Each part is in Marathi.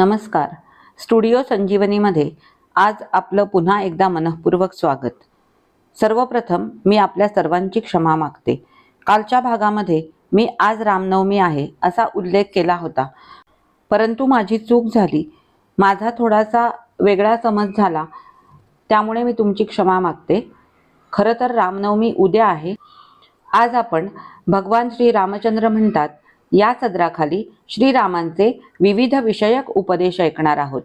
नमस्कार. स्टुडिओ संजीवनीमध्ये आज आपलं पुन्हा एकदा मनःपूर्वक स्वागत. सर्वप्रथम मी आपल्या सर्वांची क्षमा मागते. कालच्या भागामध्ये मी आज रामनवमी आहे असा उल्लेख केला होता. परंतु माझी चूक झाली. माझा थोडासा वेगळा समज झाला. त्यामुळे मी तुमची क्षमा मागते. खरं तर रामनवमी उद्या आहे. आज आपण भगवान श्री रामचंद्र म्हणतात या सदराखाली श्रीरामांचे विविध विषयक उपदेश ऐकणार आहोत.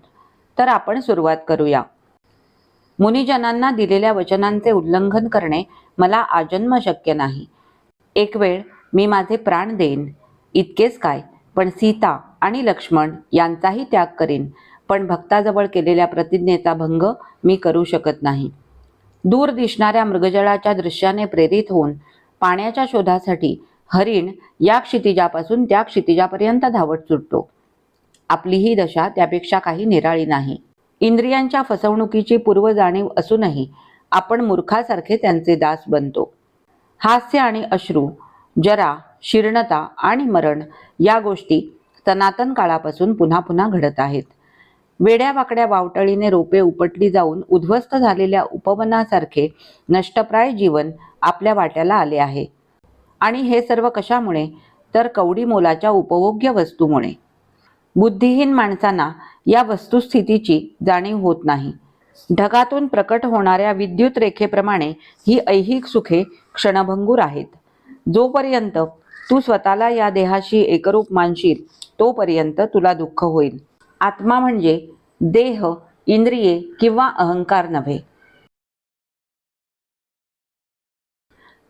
तर आपण सुरुवात करूया. मुनिजनांना दिलेल्या वचनांचे उल्लंघन करणे मला आजन्म शक्य नाही. एक वेळ मी माझे प्राण देईन. इतकेच काय पण सीता आणि लक्ष्मण यांचाही त्याग करीन पण भक्ताजवळ केलेल्या प्रतिज्ञेचा भंग मी करू शकत नाही. दूर दिसणाऱ्या मृगजळाच्या दृश्याने प्रेरित होऊन पाण्याच्या शोधासाठी हरिण या क्षितिजापासून त्या क्षितिजापर्यंत धावत सुटतो. आपली ही दशा त्यापेक्षा काही निराळी नाही. इंद्रियांच्या फसवणुकीची पूर्व जाणीव असूनही आपण मूर्खासारखे त्यांचे दास बनतो. हास्य आणि अश्रू जरा शीर्णता आणि मरण या गोष्टी सनातन काळापासून पुन्हा पुन्हा घडत आहेत. वेड्या वाकड्या वावटळीने रोपे उपटली जाऊन उद्ध्वस्त झालेल्या उपवनासारखे नष्टप्राय जीवन आपल्या वाट्याला आले आहे. आणि हे सर्व कशामुळे? तर कवडी मोलाच्या उपभोग्य वस्तूमुळे. बुद्धिहीन माणसांना या वस्तुस्थितीची जाणीव होत नाही. ढगातून प्रकट होणाऱ्या विद्युत रेखेप्रमाणे ही ऐहिक सुखे क्षणभंगूर आहेत. जोपर्यंत तू स्वतःला या देहाशी एकरूप मानशील तोपर्यंत तुला दुःख होईल. आत्मा म्हणजे देह इंद्रिये किंवा अहंकार नव्हे.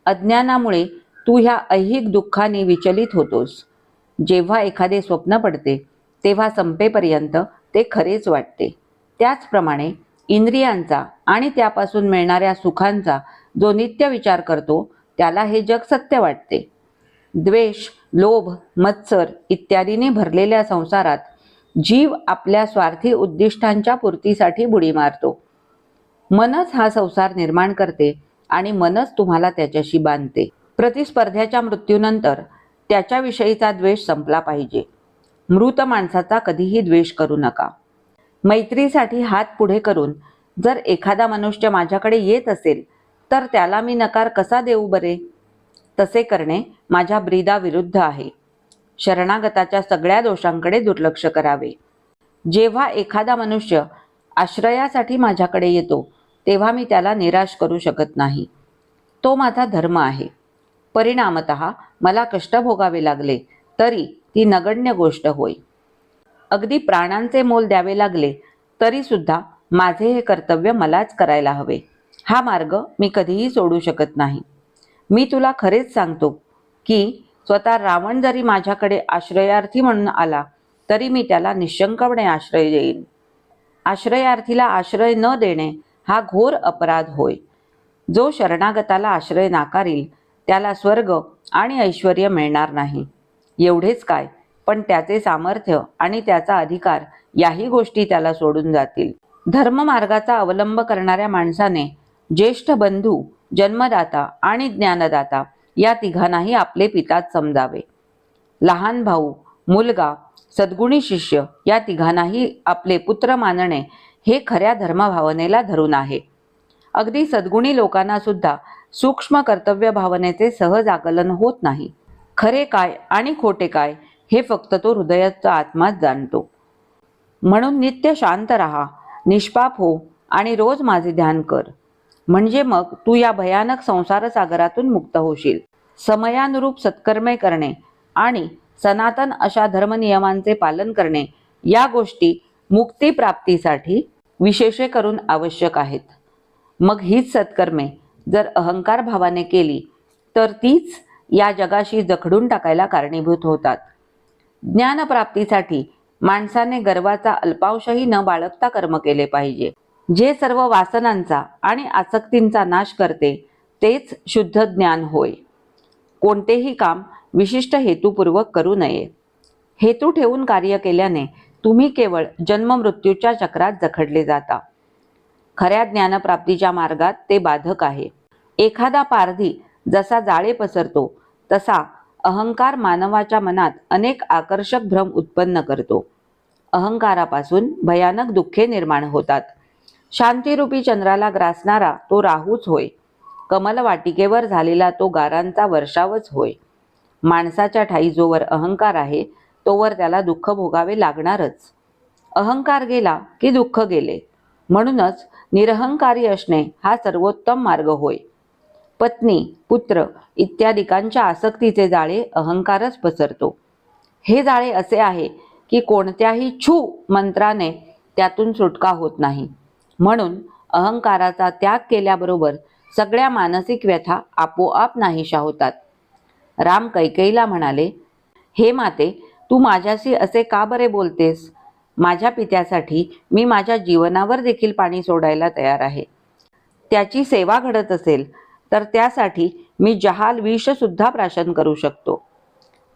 अज्ञानामुळे तू ह्या ऐहिक दुःखाने विचलित होतोस. जेव्हा एखादे स्वप्न पडते तेव्हा संपेपर्यंत ते खरेच वाटते. त्याचप्रमाणे इंद्रियांचा आणि त्यापासून मिळणाऱ्या सुखांचा जो नित्य विचार करतो त्याला हे जग सत्य वाटते. द्वेष लोभ मत्सर इत्यादीने भरलेल्या संसारात जीव आपल्या स्वार्थी उद्दिष्टांच्या पूर्तीसाठी बुडी मारतो. मनच हा संसार निर्माण करते आणि मनच तुम्हाला त्याच्याशी बांधते. प्रतिस्पर्ध्याच्या मृत्यूनंतर त्याच्याविषयीचा द्वेष संपला पाहिजे. मृत माणसाचा कधीही द्वेष करू नका. मैत्रीसाठी हात पुढे करून जर एखादा मनुष्य माझ्याकडे येत असेल तर त्याला मी नकार कसा देऊ बरे? तसे करणे माझ्या ब्रीदाविरुद्ध आहे. शरणागताच्या सगळ्या दोषांकडे दुर्लक्ष करावे. जेव्हा एखादा मनुष्य आश्रयासाठी माझ्याकडे येतो तेव्हा मी त्याला निराश करू शकत नाही. तो माझा धर्म आहे. परिणामत मला कष्ट भोगावे लागले तरी ती नगण्य गोष्ट होय. अगदी प्राणांचे मोल द्यावे लागले तरी सुद्धा माझे हे कर्तव्य मलाच करायला हवे. हा मार्ग मी कधीही सोडू शकत नाही. मी तुला खरेच सांगतो की स्वतः रावण जरी माझ्याकडे आश्रयार्थी म्हणून आला तरी मी त्याला निशंकपणे आश्रय देईन. आश्रयार्थीला आश्रय न देणे हा घोर अपराध होय. जो शरणागताला आश्रय नाकारील त्याला स्वर्ग आणि ऐश्वर मिळणार नाही. एवढेच काय पण त्याचे सामर्थ्य आणि त्याचा अधिकार याही गोष्टी त्याला सोडून जातील. धर्ममार्गाचा अवलंब करणाऱ्या माणसाने ज्येष्ठ बंधू जन्मदाता आणि ज्ञानदाता या तिघांनाही आपले पिताच समजावे. लहान भाऊ मुलगा सद्गुणी शिष्य या तिघांनाही आपले पुत्र मानणे हे खऱ्या धर्मभावनेला धरून आहे. अगदी सद्गुणी लोकांना सुद्धा सूक्ष्म कर्तव्य भावनेचे सहज आकलन होत नाही. खरे काय आणि खोटे काय हे फक्त तो हृदयाचा आत्माच जाणतो. म्हणून नित्य शांत राहा निष्पाप हो आणि रोज माझे ध्यान कर. म्हणजे मग तू या भयानक संसार सागरातून मुक्त होशील. समयानुरूप सत्कर्मे करणे आणि सनातन अशा धर्मनियमांचे पालन करणे या गोष्टी मुक्तीप्राप्तीसाठी विशेषे करून आवश्यक आहेत. मग हीच सत्कर्मे जर अहंकार भावाने केली तर तीच या जगाशी जखडून टाकायला कारणीभूत होतात. ज्ञानप्राप्तीसाठी माणसाने गर्वाचा अल्पांशही न बाळगता कर्म केले पाहिजे. जे सर्व वासनांचा आणि आसक्तींचा नाश करते तेच शुद्ध ज्ञान होय. कोणतेही काम विशिष्ट हेतूपूर्वक करू नये. हेतू ठेवून कार्य केल्याने तुम्ही केवळ जन्ममृत्यूच्या चक्रात जखडले जाता. खऱ्या ज्ञानप्राप्तीच्या मार्गात ते बाधक आहे. एखादा पारधी जसा जाळे पसरतो तसा अहंकार मानवाच्या मनात अनेक आकर्षक भ्रम उत्पन्न करतो. अहंकारापासून भयानक दुःखे निर्माण होतात. शांतिरूपी चंद्राला ग्रासणारा तो राहूच होय. कमलवाटिकेवर झालेला तो गारांचा वर्षावच होय. माणसाच्या ठाई जोवर अहंकार आहे तोवर त्याला दुःख भोगावे लागणारच. अहंकार गेला की दुःख गेले. म्हणूनच निरहंकारी असणे हा सर्वोत्तम मार्ग होय. पत्नी पुत्र इत्यादिकांच्या आसक्तीचे जाळे अहंकारच पसरतो. हे जाळे असे आहे की कोणत्याही छू मंत्राने त्यातून सुटका होत नाही. म्हणून अहंकाराचा त्याग केल्याबरोबर सगळ्या मानसिक व्यथा आपोआप नाहीशा होतात. राम कैकईला म्हणाले हे माते तू माझ्याशी असे का बरे बोलतेस? माझ्या पित्यासाठी मी माझ्या जीवनावर देखील पाणी सोडायला तयार आहे. त्याची सेवा घडत असेल तर त्यासाठी मी जहाल विषसुद्धा प्राशन करू शकतो.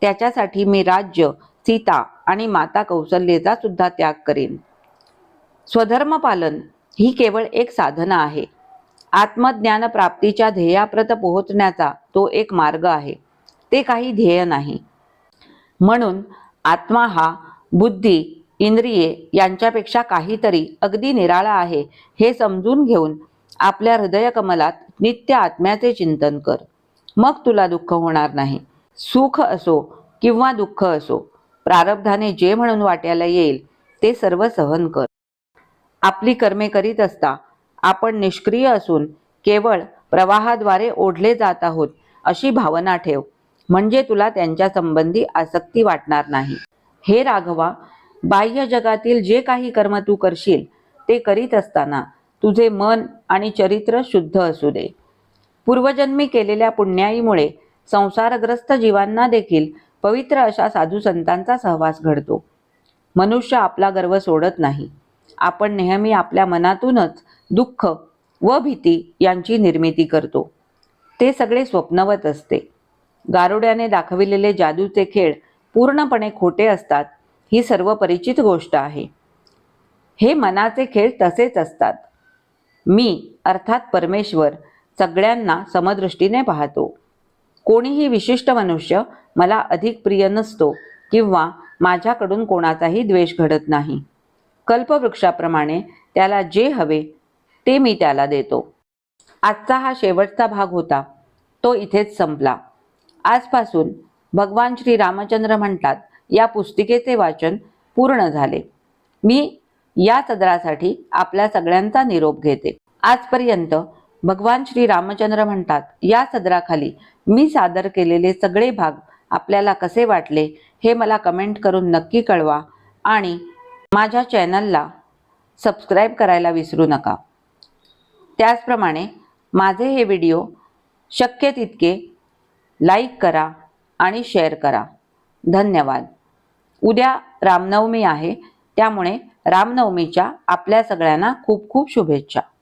त्याच्यासाठी मी राज्य सीता आणि माता कौशल्येचा सुद्धा त्याग करीन. स्वधर्म पालन ही केवळ एक साधना आहे. आत्मज्ञान प्राप्तीच्या ध्येयाप्रत पोहोचण्याचा तो एक मार्ग आहे. ते काही ध्येय नाही. म्हणून आत्मा हा बुद्धी इंद्रिये यांच्यापेक्षा काहीतरी अगदी निराळा आहे हे समजून घेऊन आपल्या हृदयकमलात नित्य आत्म्याचे चिंतन कर. मग तुला दुःख होणार नाही. सुख असो किंवा दुःख असो प्रारब्धाने जे म्हणून वाट्याला येईल ते सर्व सहन कर. आपली कर्मे करीत असता आपण निष्क्रिय असून केवळ प्रवाहाद्वारे ओढले जात आहोत अशी भावना ठेव. म्हणजे तुला त्यांच्या संबंधी आसक्ती वाटणार नाही. हे राघवा बाह्य जगातील जे काही कर्म तू करशील ते करीत असताना तुझे मन आणि चरित्र शुद्ध असू दे. पूर्वजन्मी केलेल्या पुण्याईमुळे संसारग्रस्त जीवांना देखील पवित्र अशा साधू संतांचा सहवास घडतो. मनुष्य आपला गर्व सोडत नाही. आपण नेहमी आपल्या मनातूनच दुःख व भीती यांची निर्मिती करतो. ते सगळे स्वप्नवत असते. गारुड्याने दाखविलेले जादूचे खेळ पूर्णपणे खोटे असतात ही सर्व परिचित गोष्ट आहे. हे मनाचे खेळ तसेच असतात. मी अर्थात परमेश्वर सगळ्यांना समदृष्टीने पाहतो. कोणीही विशिष्ट मनुष्य मला अधिक प्रिय नसतो किंवा माझ्याकडून कोणाचाही द्वेष घडत नाही. कल्पवृक्षाप्रमाणे त्याला जे हवे ते मी त्याला देतो. आजचा हा शेवटचा भाग होता. तो इथेच संपला. आजपासून भगवान श्री रामचंद्र म्हणतात या पुस्तिकेचे वाचन पूर्ण झाले. मी या सदरासाठी आपल्या सगळ्यांचा निरोप घेते. आजपर्यंत भगवान श्री रामचंद्र म्हणतात या सदराखाली मी सादर केलेले सगळे भाग आपल्याला कसे वाटले हे मला कमेंट करून नक्की कळवा आणि माझ्या चॅनलला सबस्क्राईब करायला विसरू नका. त्याचप्रमाणे माझे हे व्हिडिओ शक्य तितके लाईक करा आणि शेअर करा. धन्यवाद. उद्या रामनवमी आहे त्यामुळे रामनवमीच्या आपल्या सगळ्यांना खूप खूप शुभेच्छा.